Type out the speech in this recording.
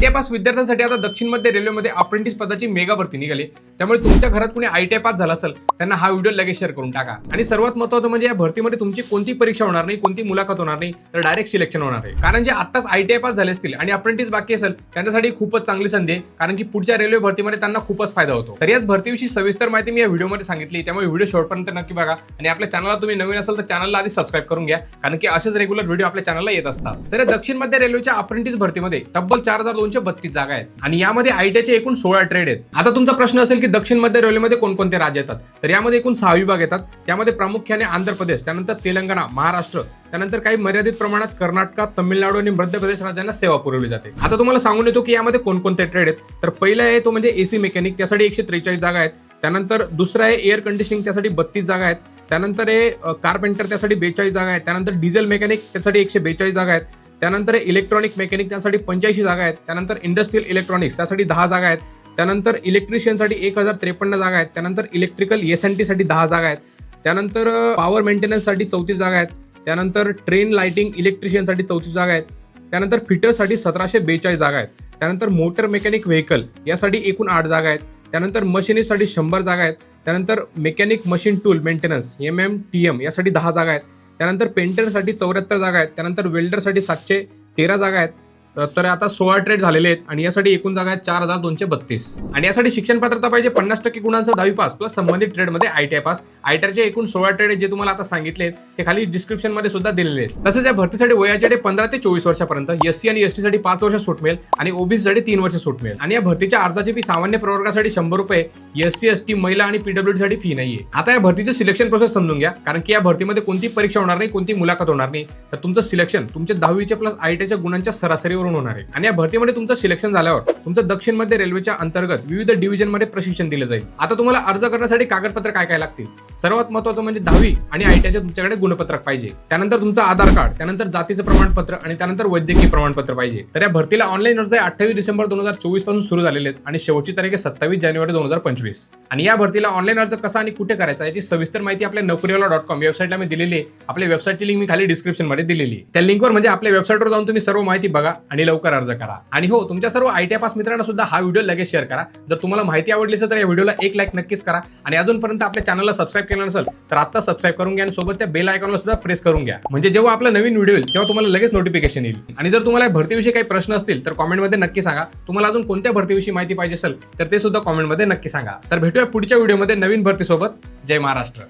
ITI pass विद्यार्थ्यांसाठी आता दक्षिण मध्य रेल्वेमध्ये अप्रेंटिस पदाची मेगा भरती निघाली. त्यामुळे तुमच्या घरात कुणी आयटीआय पास झाला असेल त्यांना हा व्हिडिओ लगेच शेअर करून टाका. आणि सर्वात महत्त्वाचं म्हणजे या भरतीमध्ये तुमची कोणती परीक्षा होणार नाही कोणती मुलाखत होणार नाही तर डायरेक्ट सिलेक्शन होणार आहे. कारण जे आताच आयटीआय पास झाले असतील आणि अप्रेंटिस बाकी असेल त्यांच्यासाठी खूपच चांगली संधी आहे. कारण की पुढच्या रेल्वे भरतीमध्ये त्यांना खूपच फायदा होतो. तर याच भरतीविषयी सविस्तर माहिती मी या व्हिडिओमध्ये सांगितली. त्यामुळे व्हिडिओ शॉर्टपर्यंत नक्की बघा. आणि आपल्या चॅनलला तुम्ही नवीन असेल तर चॅनलला आधी सबस्क्राईब करून घ्या. कारण की असेच रेग्युलर व्हिडिओ आपल्या चॅनलला येत असतात. तर या दक्षिण मध्य रेल्वेच्या अप्रेंटिस भरतीमध्ये तब्बल चार हजार दोनशे बत्तीस जागा आहेत. आणि यामध्ये आयटीचे एकूण सोळा ट्रेड आहेत. आता तुमचा प्रश्न असेल की दक्षिण मध्य रेल्वेमध्ये कोणकोणते राज्य येतात? तर यामध्ये एकूण सहा विभाग येतात. त्यामध्ये प्रामुख्याने आंध्र प्रदेश त्यानंतर तेलंगणा महाराष्ट्र त्यानंतर काही मर्यादित प्रमाणात कर्नाटकात तमिळनाडू आणि मध्य प्रदेश राज्यांना सेवा पुरवली जाते. आता तुम्हाला सांगून येतो की यामध्ये कोणकोणते ट्रेड आहेत. तर पहिला आहे तो म्हणजे एसी मेकॅनिक त्यासाठी एकशे त्रेचाळीस जागा आहेत. त्यानंतर दुसरा आहे एअर कंडिशनिंग त्यासाठी बत्तीस जागा आहेत. त्यानंतर आहे कारपेंटर त्यासाठी बेचाळीस जागा आहेत. त्यानंतर डिझेल मेकॅनिक त्यासाठी एकशे बेचाळीस जागा आहेत. त्यानंतर इलेक्ट्रॉनिक मेकॅनिक त्यासाठी पंच्याऐंशी जागा आहेत त्यानंतर इंडस्ट्रियल इलेक्ट्रॉनिक्स त्यासाठी दहा जागा आहेत त्यानंतर इलेक्ट्रिशियनसाठी एक हजार त्रेपन्न जागा आहेत त्यानंतर इलेक्ट्रिकल एस एन टीसाठी दहा जागा आहेत त्यानंतर पॉवर मेंटेनन्ससाठी चौतीस जागा आहेत त्यानंतर ट्रेन लाइटिंग इलेक्ट्रिशियनसाठी चौतीस जागा आहेत त्यानंतर फिटरसाठी सतराशे बेचाळीस जागा आहेत त्यानंतर मोटर मेकॅनिक व्हेकल यासाठी एकूण आठ जागा आहेत त्यानंतर मशिनीसाठी शंभर जागा आहेत त्यानंतर mechanic machine tool maintenance M M T M यासाठी दहा जागा आहेत त्यानंतर पेंटरसाठी चौऱ्याहत्तर जागा आहेत. त्यानंतर वेल्डरसाठी सातशे तेरा जागा आहेत. तर आता सोळा ट्रेड झालेले आहेत आणि यासाठी एकूण जागा आहेत चार हजार दोनशे बत्तीस. आणि यासाठी शिक्षण पात्रता पाहिजे पन्नास टक्के गुणांचा दहावी पास प्लस संबंधित ट्रेडमध्ये आयटीआय पास आयटीआयचे एकूण सोळा ट्रेड जे तुम्हाला आता सांगितले आहेत ते खाली डिस्क्रिप्शनमध्ये सुद्धा दिलेले आहेत. तसंच या भरतीसाठी वयाचे डे पंधरा ते चोवीस वर्षापर्यंत एससी आणि एसटी साठी पाच वर्ष सूट मिळेल आणि ओबीसी साठी तीन वर्ष सूट मिळेल. आणि या भरतीच्या अर्जाची फी सामान्य प्रवर्गासाठी शंभर रुपये एस सी एस टी महिला आणि पीडब्ल्यूडी साठी फी नाहीये. आता या भरतीचं सिलेक्शन प्रोसेस समजून घ्या कारण की या भरतीमध्ये कोणती परीक्षा होणार नाही कोणती मुलाखत होणार नाही. तर तुमचं सिलेक्शन तुमच्या दहावीच्या प्लस आयटीआयच्या गुणांच्या सरासरी भरतीवरून होणार आहे. आणि या भरतीमध्ये तुमचं सिलेक्शन झाल्यावर तुमचं दक्षिण मध्य रेल्वेच्या अंतर्गत विविध डिव्हिजनमध्ये प्रशिक्षण दिलं जाईल. आता तुम्हाला अर्ज करण्यासाठी कागदपत्र काय काय लागतील? सर्वात महत्वाचं म्हणजे दहावी आणि आयटीआयचे तुमच्याकडे गुणपत्रक पाहिजे. त्यानंतर तुमचं आधार कार्ड त्यानंतर जातीचं प्रमाणपत्र आणि त्यानंतर वैद्यकीय प्रमाणपत्र पाहिजे. तर या भरतीला ऑनलाईन अर्ज अठ्ठावीस डिसेंबर दोन हजार चोवीसपासून सुरू झालेले आहेत आणि शेवटची तारीख आहे सत्तावीस जानेवारी दोन हजार पंचवीस. आणि या भरतीला ऑनलाईन अर्ज कसा आणि कुठे करायचा याची सविस्तर माहिती आपल्या नोकरीवाला डॉट कॉम वेबसाईटला मी दिलेली आहे. आपल्या वेबसाईटची लिंक मी खाली डिस्क्रिप्शनमध्ये दिलेली त्या लिंकवर म्हणजे आपल्या वेबसाईटवर जाऊन तुम्ही सर्व माहिती बघा. आणि लवकर अर्ज करा. आणि हो तुमच्या सर्व आयटीआय पास मित्रांना सुद्धा हा व्हिडिओ लगेच शेअर करा. जर तुम्हाला माहिती आवडली असेल तर या व्हिडिओला एक लाईक नक्कीच करा. आणि अजूनपर्यंत आपल्या चॅनलला सबस्क्राईब केलं नसेल तर आता सबस्क्राईब करून घ्या आणि सोबत त्या बेल आयकॉनला सुद्धा प्रेस करून घ्या. म्हणजे जेव्हा आपला नवीन व्हिडिओ येईल तेव्हा तुम्हाला लगेच नोटिफिकेशन येईल. आणि जर तुम्हाला भरतीविषयी काही प्रश्न असतील तर कॉमेंटमध्ये नक्की सांगा. तुम्हाला अजून कोणत्या भरतीविषयी माहिती पाहिजे असेल तर ते सुद्धा कॉमेंटमध्ये नक्की सांगा. तर भेटूया पुढच्या व्हिडिओमध्ये नवीन भरतीसोबत. जय महाराष्ट्र.